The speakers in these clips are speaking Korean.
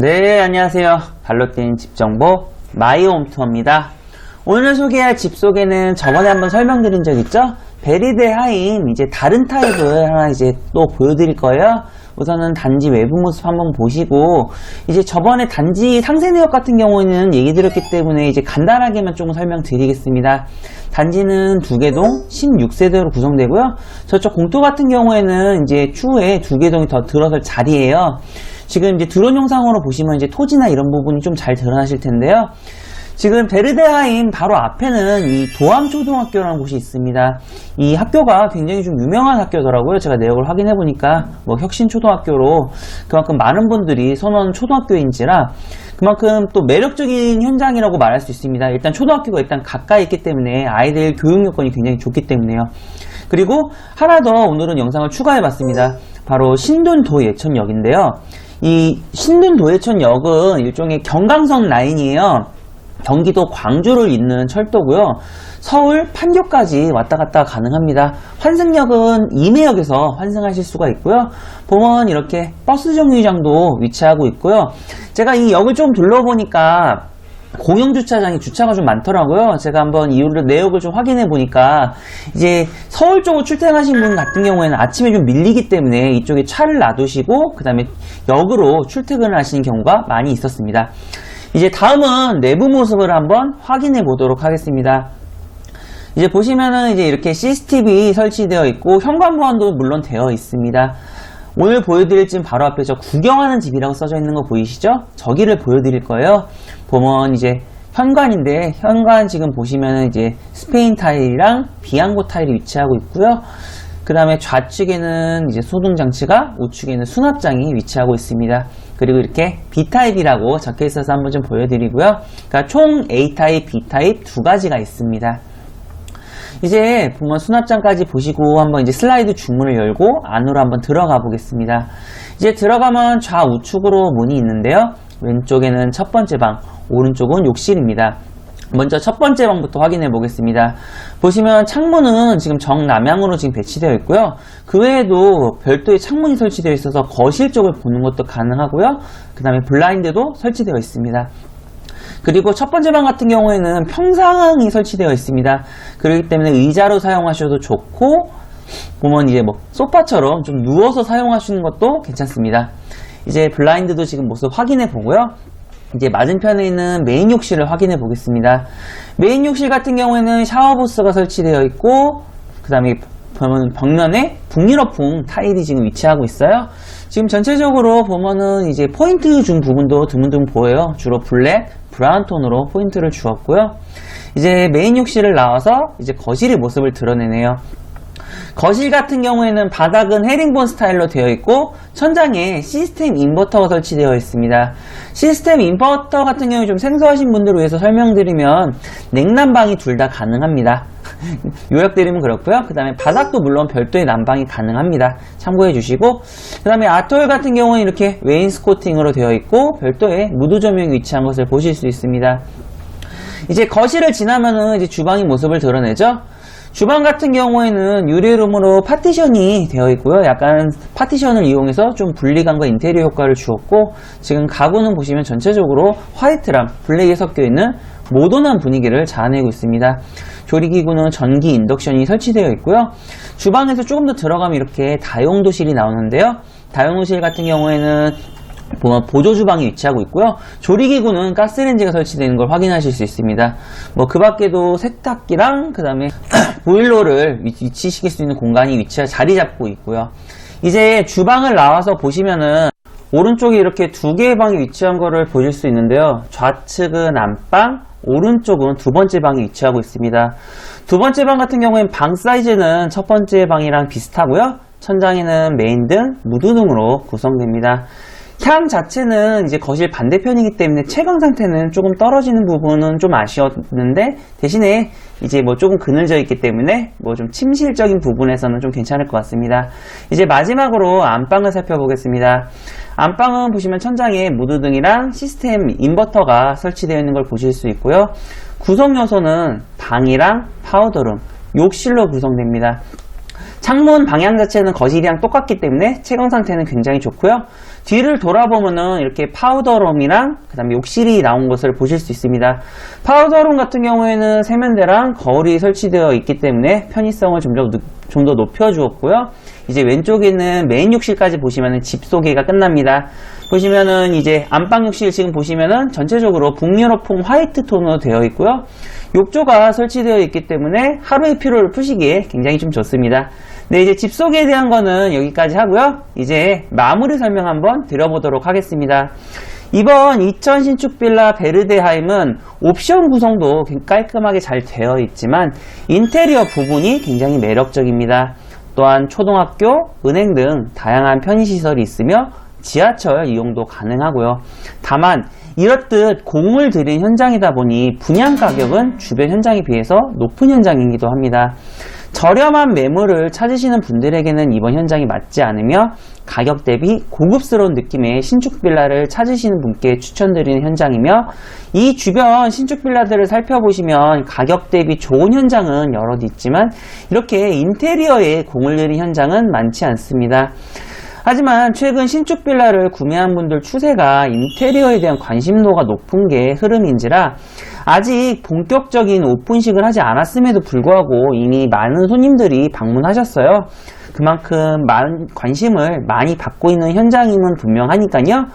네, 안녕하세요. 발로 뛴 집정보 마이홈투어입니다. 오늘 소개할 집 소개는 저번에 한번 설명드린 적 있죠? 베리드 하임 이제 다른 타입을 하나 이제 또 보여드릴 거예요. 우선은 단지 외부 모습 한번 보시고 이제 저번에 단지 상세 내역 같은 경우에는 얘기 드렸기 때문에 이제 간단하게만 조금 설명드리겠습니다. 단지는 두 개동 16세대로 구성되고요. 저쪽 공도 같은 경우에는 이제 추후에 두 개동이 더 들어설 자리예요. 지금 이제 드론 영상으로 보시면 이제 토지나 이런 부분이 좀 잘 드러나실 텐데요. 지금 베르데하임 바로 앞에는 이 도암초등학교라는 곳이 있습니다. 이 학교가 굉장히 좀 유명한 학교더라고요. 제가 내역을 확인해 보니까 뭐 혁신초등학교로 그만큼 많은 분들이 선호하는 초등학교인지라 그만큼 또 매력적인 현장이라고 말할 수 있습니다. 일단 초등학교가 일단 가까이 있기 때문에 아이들 교육 여건이 굉장히 좋기 때문에요. 그리고 하나 더 오늘은 영상을 추가해 봤습니다. 바로 신돈도 예천역인데요. 이 신돈도 예천역은 일종의 경강선 라인이에요. 경기도 광주를 잇는 철도고요. 서울 판교까지 왔다 갔다 가능합니다. 환승역은 임해역에서 환승하실 수가 있고요. 보면 이렇게 버스 정류장도 위치하고 있고요. 제가 이 역을 좀 둘러보니까 공영 주차장이 주차가 좀 많더라고요. 제가 한번 이유를 내역을 좀 확인해 보니까 이제 서울 쪽으로 출퇴근하신 분 같은 경우에는 아침에 좀 밀리기 때문에 이쪽에 차를 놔두시고 그다음에 역으로 출퇴근을 하시는 경우가 많이 있었습니다. 이제 다음은 내부 모습을 한번 확인해 보도록 하겠습니다. 이제 보시면은 이제 이렇게 CCTV 설치되어 있고 현관 보안도 물론 되어 있습니다. 오늘 보여드릴 집 바로 앞에 저 구경하는 집이라고 써져 있는 거 보이시죠? 저기를 보여드릴 거예요. 보면 이제 현관인데 현관 지금 보시면은 이제 스페인 타일이랑 비앙고 타일이 위치하고 있고요. 그 다음에 좌측에는 이제 소등 장치가 우측에는 수납장이 위치하고 있습니다. 그리고 이렇게 B타입이라고 적혀 있어서 한번 좀 보여드리고요. 그러니까 총 A타입, B타입 두 가지가 있습니다. 이제 보면 수납장까지 보시고 한번 이제 슬라이드 주문을 열고 안으로 한번 들어가 보겠습니다. 이제 들어가면 좌우측으로 문이 있는데요. 왼쪽에는 첫 번째 방, 오른쪽은 욕실입니다. 먼저 첫 번째 방부터 확인해 보겠습니다. 보시면 창문은 지금 정남향으로 지금 배치되어 있고요. 그 외에도 별도의 창문이 설치되어 있어서 거실 쪽을 보는 것도 가능하고요. 그 다음에 블라인드도 설치되어 있습니다. 그리고 첫 번째 방 같은 경우에는 평상이 설치되어 있습니다. 그렇기 때문에 의자로 사용하셔도 좋고 보면 이제 뭐 소파처럼 좀 누워서 사용하시는 것도 괜찮습니다. 이제 블라인드도 지금 모습 확인해 보고요. 이제 맞은편에 있는 메인 욕실을 확인해 보겠습니다. 메인 욕실 같은 경우에는 샤워부스가 설치되어 있고 그 다음에 벽면에 북유럽풍 타일이 지금 위치하고 있어요. 지금 전체적으로 보면은 이제 포인트 준 부분도 드문드문 보여요. 주로 블랙, 브라운 톤으로 포인트를 주었고요. 이제 메인 욕실을 나와서 이제 거실의 모습을 드러내네요. 거실 같은 경우에는 바닥은 헤링본 스타일로 되어 있고 천장에 시스템 인버터가 설치되어 있습니다. 시스템 인버터 같은 경우 좀 생소하신 분들을 위해서 설명드리면 냉난방이 둘 다 가능합니다. 요약드리면 그렇고요. 그 다음에 바닥도 물론 별도의 난방이 가능합니다. 참고해 주시고 그 다음에 아톨 같은 경우는 이렇게 웨인스코팅으로 되어 있고 별도의 무드 조명이 위치한 것을 보실 수 있습니다. 이제 거실을 지나면은 이제 주방의 모습을 드러내죠. 주방 같은 경우에는 유리룸으로 파티션이 되어 있고요. 약간 파티션을 이용해서 좀 분리감과 인테리어 효과를 주었고 지금 가구는 보시면 전체적으로 화이트랑 블랙이 섞여 있는 모던한 분위기를 자아내고 있습니다. 조리기구는 전기 인덕션이 설치되어 있고요. 주방에서 조금 더 들어가면 이렇게 다용도실이 나오는데요. 다용도실 같은 경우에는 보면 보조 주방이 위치하고 있고요. 조리기구는 가스레인지가 설치되는 걸 확인하실 수 있습니다. 뭐 그 밖에도 세탁기랑 그 다음에 보일러를 위치시킬 수 있는 공간이 위치 자리 잡고 있고요. 이제 주방을 나와서 보시면은 오른쪽에 이렇게 두 개의 방이 위치한 거를 보실 수 있는데요. 좌측은 안방, 오른쪽은 두 번째 방이 위치하고 있습니다. 두 번째 방 같은 경우엔 방 사이즈는 첫 번째 방이랑 비슷하고요. 천장에는 메인 등, 무드 등으로 구성됩니다. 향 자체는 이제 거실 반대편이기 때문에 채광 상태는 조금 떨어지는 부분은 좀 아쉬웠는데 대신에 이제 뭐 조금 그늘져 있기 때문에 뭐 좀 침실적인 부분에서는 좀 괜찮을 것 같습니다. 이제 마지막으로 안방을 살펴보겠습니다. 안방은 보시면 천장에 무드등이랑 시스템 인버터가 설치되어 있는 걸 보실 수 있고요. 구성 요소는 방이랑 파우더룸, 욕실로 구성됩니다. 창문 방향 자체는 거실이랑 똑같기 때문에 채광 상태는 굉장히 좋고요. 뒤를 돌아보면은 이렇게 파우더룸이랑 그 다음에 욕실이 나온 것을 보실 수 있습니다. 파우더룸 같은 경우에는 세면대랑 거울이 설치되어 있기 때문에 편의성을 좀더 높여주었고요. 이제 왼쪽에는 메인 욕실까지 보시면은 집 소개가 끝납니다. 보시면은 이제 안방 욕실 지금 보시면은 전체적으로 북유럽풍 화이트 톤으로 되어 있고요. 욕조가 설치되어 있기 때문에 하루의 피로를 푸시기에 굉장히 좀 좋습니다. 네, 이제 집 소개에 대한 거는 여기까지 하고요. 이제 마무리 설명 한번 드려보도록 하겠습니다. 이번 2000 신축 빌라 베르데하임은 옵션 구성도 깔끔하게 잘 되어 있지만 인테리어 부분이 굉장히 매력적입니다. 또한 초등학교, 은행 등 다양한 편의시설이 있으며 지하철 이용도 가능하고요. 다만 이렇듯 공을 들인 현장이다 보니 분양 가격은 주변 현장에 비해서 높은 현장이기도 합니다. 저렴한 매물을 찾으시는 분들에게는 이번 현장이 맞지 않으며 가격 대비 고급스러운 느낌의 신축 빌라를 찾으시는 분께 추천드리는 현장이며 이 주변 신축 빌라들을 살펴보시면 가격 대비 좋은 현장은 여럿 있지만 이렇게 인테리어에 공을 들인 현장은 많지 않습니다. 하지만 최근 신축 빌라를 구매한 분들 추세가 인테리어에 대한 관심도가 높은 게 흐름인지라 아직 본격적인 오픈식을 하지 않았음에도 불구하고 이미 많은 손님들이 방문하셨어요. 그만큼 많은 관심을 많이 받고 있는 현장임은 분명하니까요.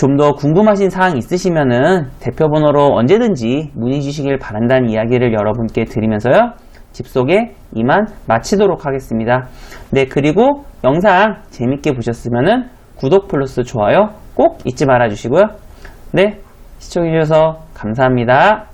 좀 더 궁금하신 사항 있으시면은 대표 번호로 언제든지 문의 주시길 바란다는 이야기를 여러분께 드리면서요. 집 소개 이만 마치도록 하겠습니다. 네, 그리고 영상 재밌게 보셨으면은 구독 플러스 좋아요 꼭 잊지 말아 주시고요. 네, 시청해주셔서 감사합니다.